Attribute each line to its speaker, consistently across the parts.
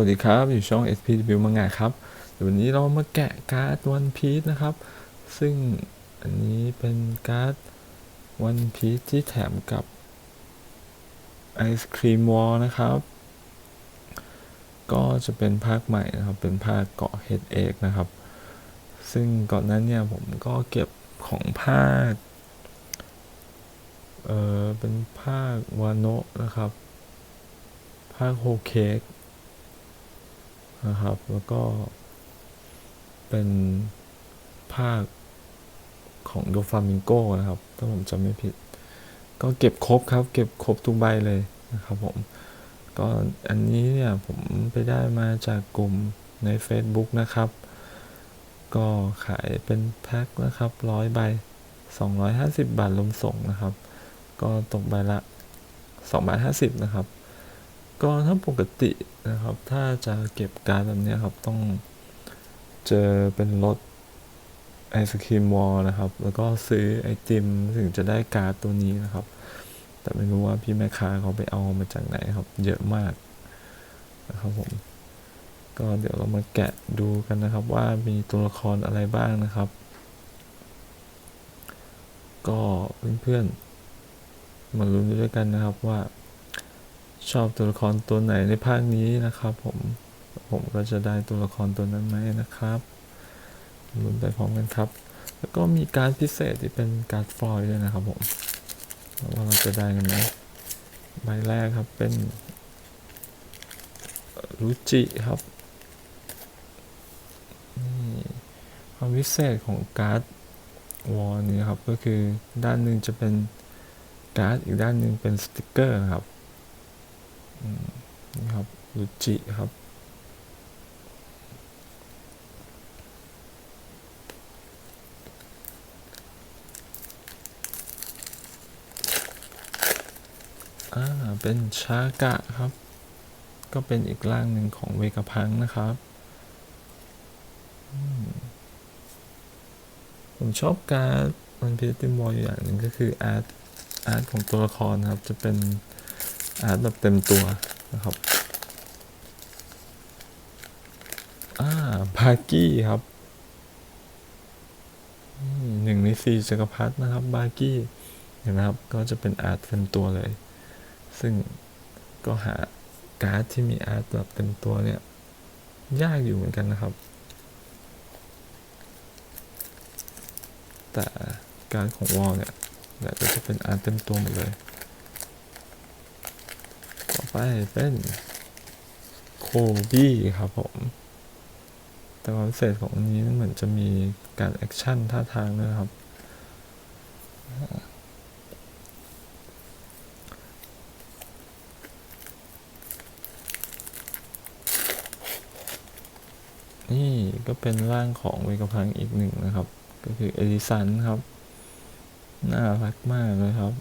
Speaker 1: วัสดีครับ อยู่ช่อง SPW มังงะครับเดี๋ยววันนี้เรามาแกะการ์ดวันพี e นะครับ ซึ่งอันนี้เป็นการ์ดวันพี e ที่แถมกับไอศครีมวอลนะครับ ก็จะเป็นภาคใหม่นะครับ เป็นภาคเกาะเฮดเอกนะครับ ซึ่งก่อนนั้นเนี่ยผมก็เก็บของภาค เออเป็นภาควานโนะนะครับ ภาคโฮเค้ก นะครับ แล้วก็เป็นภาคของโดฟามิงโกนะครับ ถ้าผมจำไม่ผิด ก็เก็บครบครับ เก็บครบทุกใบเลยนะครับผม ก็อันนี้เนี่ยผมไปได้มาจากกลุ่มใน Facebook นะครับ ก็ขายเป็นแพ็คนะครับร้อยใบ 250 บาทรวมส่งนะครับ ก็ตกใบละ2บาท50 นะครับ ก็ถ้าปกตินะครับ ถ้าจะเก็บการ์ดแบบนี้ครับ ต้องเจอเป็นรถไอศครีมวอลนะครับ แล้วก็ซื้อไอติมถึงจะได้การ์ดตัวนี้นะครับ แต่ไม่รู้ว่าพี่แม่ค้าเขาไปเอามาจากไหนครับ เยอะมากนะครับผม ก็เดี๋ยวเรามาแกะดูกันนะครับ ว่ามีตัวละครอะไรบ้างนะครับ ก็เพื่อนๆมาลุ้นด้วยกันนะครับว่า ชอบตัวละครตัวไหนในภาคนี้นะครับ ผมผมก็จะได้ตัวละครตัวนั้นไหมนะครับลุ้นไปพร้อมกันครับ แล้วก็มีการพิเศษที่เป็นการ์ดฟอยล์ด้วยนะครับผมว่าเราจะได้กันไหมใบแรกครับเป็นรุจิครับนี่ความพิเศษของการ์ดวอลนี้ครับก็คือด้านหนึ่งจะเป็นการ์ดอีกด้านหนึ่งเป็นสติกเกอร์นะครับ นี่ครับรุจิครับ อ่า เป็นชากะครับ ก็เป็นอีกร่างหนึ่งของเวกพังนะครับผมชอบการดมันพิติมอลอยู่อย่างหนึ่งก็คืออาร์ตอาร์ตของตัวละครครับ จะเป็น อาร์ตแบบเต็มตัวนะครับอ่าพากี้ครับหนึ่งในสี่จักรพรรดินะครับ บากี้เห็นไหมครับ ก็จะเป็นอาร์ตเต็มตัวเลย ซึ่งก็หาการ์ดที่มีอาร์ตแบบเต็มตัวเนี่ย ยากอยู่เหมือนกันนะครับ แต่การดของวอลเนี่ยเนี่ยก็จะเป็นอาร์ตเต็มตัวหมดเลย ไปเป็นโคบี้ครับผม แต่ความพิเศษของอันนี้เหมือนจะมีการแอคชั่นท่าทางด้วยนะครับ นี่ก็เป็นร่างของเวกพังอีกหนึ่งนะครับ ก็คือเอลิสันครับ น่ารักมากเลยครับ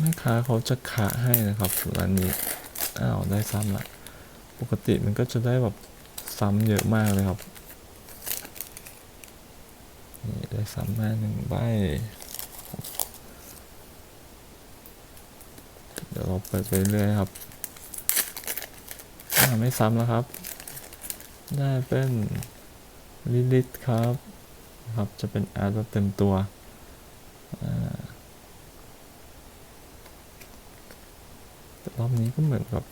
Speaker 1: แม่ค้าเขาจะขาให้นะครับร้านนี้อ้าวได้ซ้ำละปกติมันก็จะได้แบบซ้ำเยอะมากเลยครับนี่ได้ซ้ำมาหนึ่งใบเดี๋ยวเราเปิดไปเรื่อยครับไม่ซ้ำแล้วครับ ได้เป็นลิลิตครับครับ จะเป็นอาร์ตแบบเต็มตัวอ่า แต่ รอบนี้ก็เหมือนกับ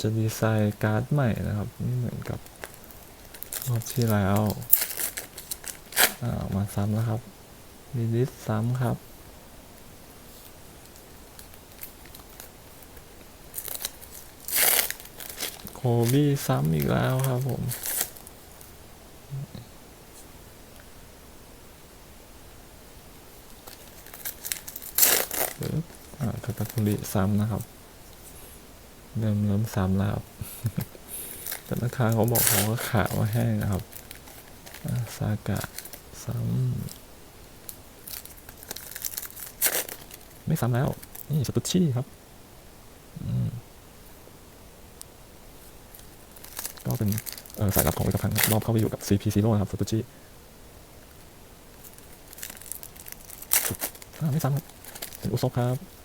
Speaker 1: จะดีไซน์การ์ดใหม่นะครับไม่เหมือนกับรอบที่แล้วามาซ้ำแล้วครับลิลิตซ้ำครับโคบี้ซ้ำอีกแล้วครับผม ปึ๊บอ่า คุริซ้ำนะครับ เริ่มเริ่มซ้ำแล้วครับแต่ราคาเขาบอกเขาก็ขาว่าแห้งนะครับอ่าซากะซ้ำไม่ซ้ำแล้ว นี่สตุชี่ครับก็เป็นสายลับของเอกพันธ์รอบเข้าไปอยู่กับ CP Zero นะครับสตุชี่ไม่ซ้ำครับเป็นอุซบครับ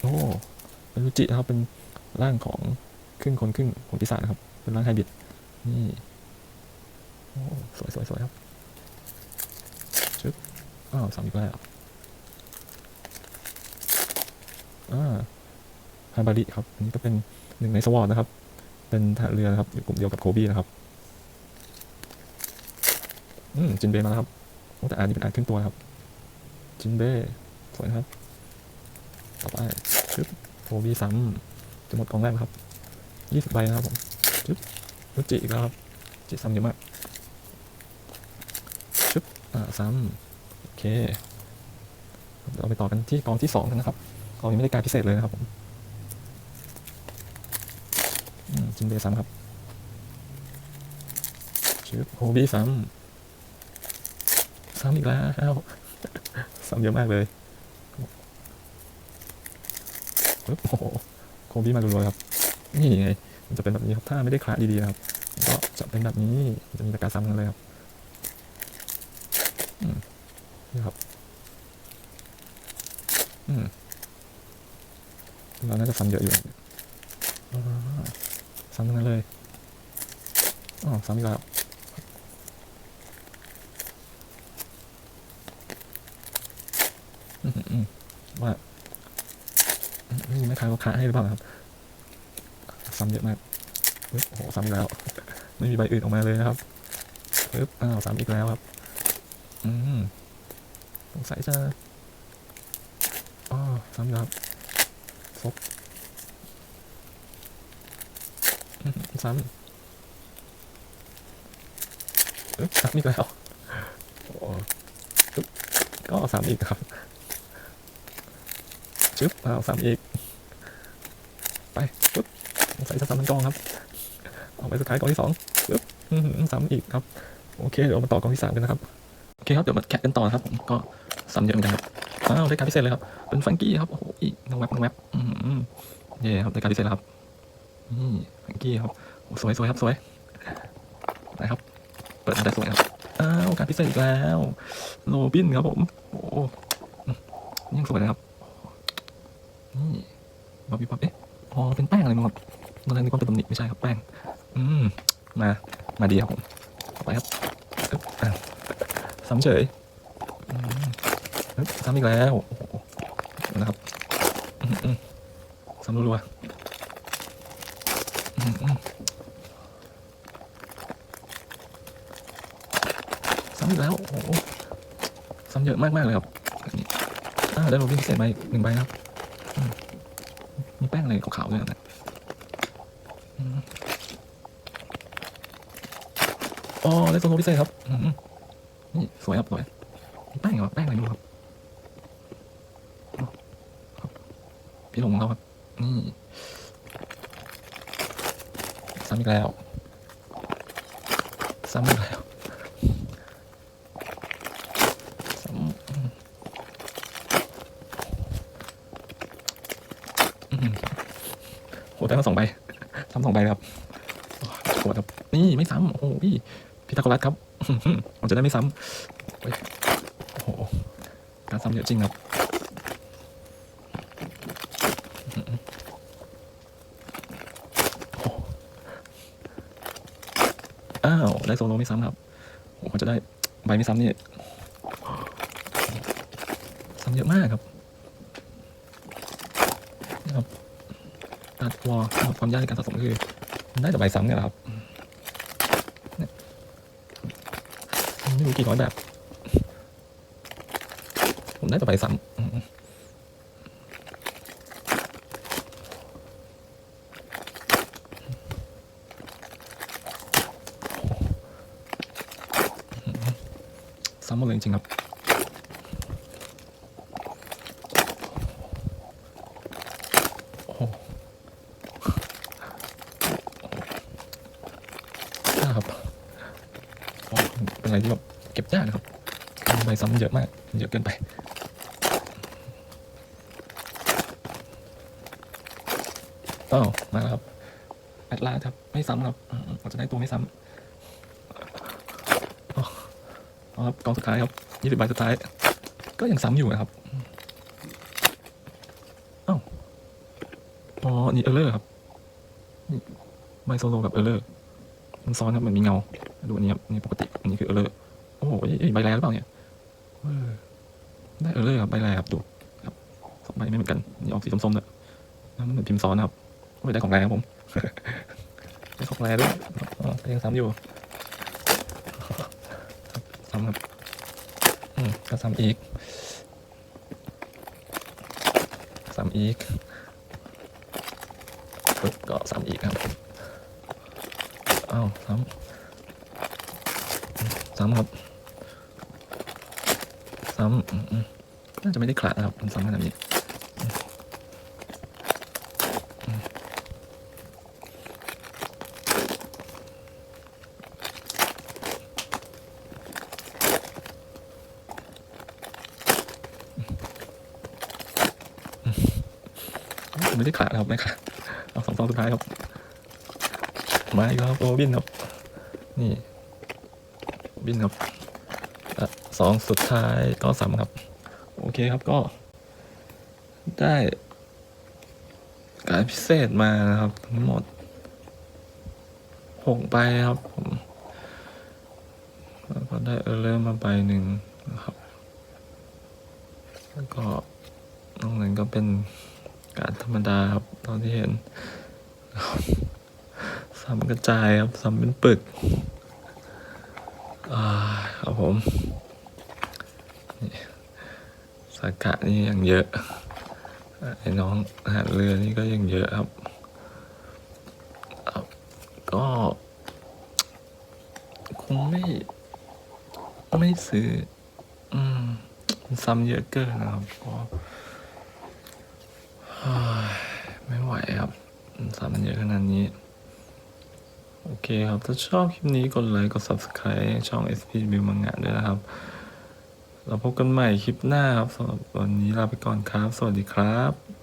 Speaker 1: โอ้เป็นรุจินะครับเป็นร่างของครึ่งคนครึ่งของปีศาจนะครับ เป็นร่างไฮบริดนี่โอ้สวยสวยสวยครับชึบอ้าวซ้ำอีกแล้วอ่าฮาบาริครับ อันนี้ก็เป็นหนึ่งในสวอตนะครับ เป็นทหารเรือนะครับอยู่กลุ่มเดียวกับโคบี้นะครับ อืมจินเบมาแล้วครับโอ้แต่อันนี้เป็นอันขึ้นตัวครับ จินเบ้สวยนะครับ ต่อไปชึบโคบี้ซ้ำจะหมดกองแรกแล้วครับยี่สิบใบนะครับผมชึบรุจิอีกแล้วครับจิซ้ำเยอะมากชึบอ่าซ้ำโอเคเดี๋ยวเราไปต่อกันที่กองที่สองกันนะครับกองนี้ไม่ได้การพิเศษเลยนะครับผมจินเบซ้ำครับชึบโฮบี้ซ้ำซ้ำอีกแล้วซ้ำเยอะมากเลย ปึ๊บโอ้โหโคบี้มารัวๆครับ นี่ไง มันจะเป็นแบบนี้ครับ ถ้าไม่ได้คละดีๆครับก็จะเป็นแบบนี้ จะมีต่การซ้ำกันเลยครับอืมนี่ครับ อืมเราน่าจะซ้ำเยอะอยู่ซ้ำทั้งนั้นเลยอ๋อซ้ำอีกแล้วอืมอืมมว่า นี่ไม่ค้ายว่าค้าให้หรือเปล่าครับซ้ำเยอะมากโอ้โหซ้ำแล้ว ไม่มีใบอื่นออกมาเลยนะครับปึ๊บอ้าวซ้ำอีกแล้วครับ อืมสงสัยจะอ๋อซ้ำแล้วครับซบอื้อหือซ้ำปึ๊บซ้ำอีกแล้วโอ้ปึ๊บก็ซ้ำอีกครับ ชึบอ้าวซ้ำอีก สงสัยจะซ้ำมันกองครับออกไปสุดท้ายกองที่สองปึ๊บซ้ำอีกครับ โอเค เดี๋ยวมาต่อกองที่สามกันนะครับ โอเคครับ เดี๋ยวมาแข่งกันต่อครับผม ก็ซ้ำเยอะเหมือนกันครับ อ้าว ได้การพิเศษเลยครับ เป็นฟังกี้ครับ โอ้โห อีกน้องแวบน้องแวบอืมเย่ครับ ได้การพิเศษแล้วครับ นี่ฟังกี้ครับโอ้สวยสวยครับ สวย นะครับ เปิดมาได้สวยครับ อ้าว การพิเศษอีกแล้ว โรบินครับผม โอ้ยังสวยนะครับ นี่บ๊อบบี้บ๊อบเอ๊ะ อ๋อ เป็นแป้งอะไรมั้งครับ ตอนแรกนึกว่าเป็นตำหนิไม่ใช่ครับแป้ง อืม มา มาดีครับผมต่อไปครับซ้ำเฉยซ้ำอีกแล้วนะครับซ้ำรัวๆซ้ำอีกแล้วโอ้ซ้ำเยอะมากๆเลยครับนี่อ่าได้โรบินพิเศษมาอีกหนึ่งใบครับ มีแป้งอะไรขาวๆด้วยนะ อ๋อได้โซโลพิเศษครับนี่สวยครับสวยแป้งเหรอแป้งอะไรไม่รู้ครับพี่หลงของเราครับ นี่ซ้ำอีกแล้วซ้ำอีกแล้วซ้ำโหได้มาสองใบ ซ้ำสองใบเลยครับโหดครับนี่ไม่ซ้ำโอ้โหพี่พิทาโกรัสครับผมจะได้ไม่ซ้ำโอ้โหการซ้ำเยอะจริงครับอ้าวได้โซโลไม่ซ้ำครับโอ้โหจะได้ใบไม่ซ้ำนี่ซ้ำเยอะมากครับนี่ครับ การ วอความยากในการสะสมคือมันได้แต่ใบซ้ำเนี่ยแหละครับไม่รู้กี่ร้อยแบบ ผมได้แต่ใบซ้ำซ้ำหมดเลยจริงครับ โอ้โห ครับอ๋อ เป็นอะไรที่แบบเก็บยากนะครับใบซ้ำเยอะมาก เยอะเกินไปอ้าวมาแล้วครับแอดลาครับ ไม่ซ้ำครับอืมเราจะได้ตัวไม่ซ้ำเอาครับกองสุดท้ายครับยี่สิบใบสุดท้าย ก็ยังซ้ำอยู่นะครับอ้าวอ๋อนี่เออร์เลอร์ครับใบโซโลกับเออร์เลอร์มันซ้อนครับมันมีเงา ดูอันนี้ครับนี่ปกติอันนี้คือเออร์เลอร์โอ้โหใบแรหรือเปล่าเนี่ยเออได้เออร์เลอร์ครับใบแรครับดูครับสองใบไม่เหมือนกันนี่ออกสีส้มๆเนี่ยมันเหมือนพิมพ์ซ้อนนะครับโอ้ยได้ของแรครับผมได้ของแรด้วยอ๋อยังซ้ำอยู่ซ้ำครับอืมก็ซ้ำอีกซ้ำอีกก็ซ้ำอีกครับอ้าวซ้ำ ซ้ำครับ ซ้ำน่าจะไม่ได้ขลาดนะครับซ้ำขนาดนี้ไม่ได้ขลาดนะครับไม่ขลาดเอาสองซองสุดท้ายครับมาอีกแล้วครับโอ้บินครับ นี่ บินครับอสองสุดท้ายก็สามครับ โอเคครับก็ ได้การพิเศษมานะครับ ทั้งหมดหกใบครับผมแล้วก็ได้เออเลอร์มาใบหนึ่งนะครับ แล้วก็นอกนั้นก็เป็นการธรรมดาครับตอนที่เห็นซ้ำกระจายครับซ้ำเป็นปึก อ่าครับผมสากะนี่ยังเยอะไอ้น้องหารเรือนี่ก็ยังเยอะครับ ก็คงไม่ ไม่ซื้อ อืมซ้ำเยอะเกินนะครับก็ไม่ไหวครับซ้ำมันเยอะขนาดนี้ โอเคครับ ถ้าชอบคลิปนี้กดไลค์กด subscribe ช่อง SP b i l มังงะด้วยนะครับ เราพบกันใหม่คลิปหน้าครับสำหรับวันนี้ลาไปก่อนครับ สวัสดีครับ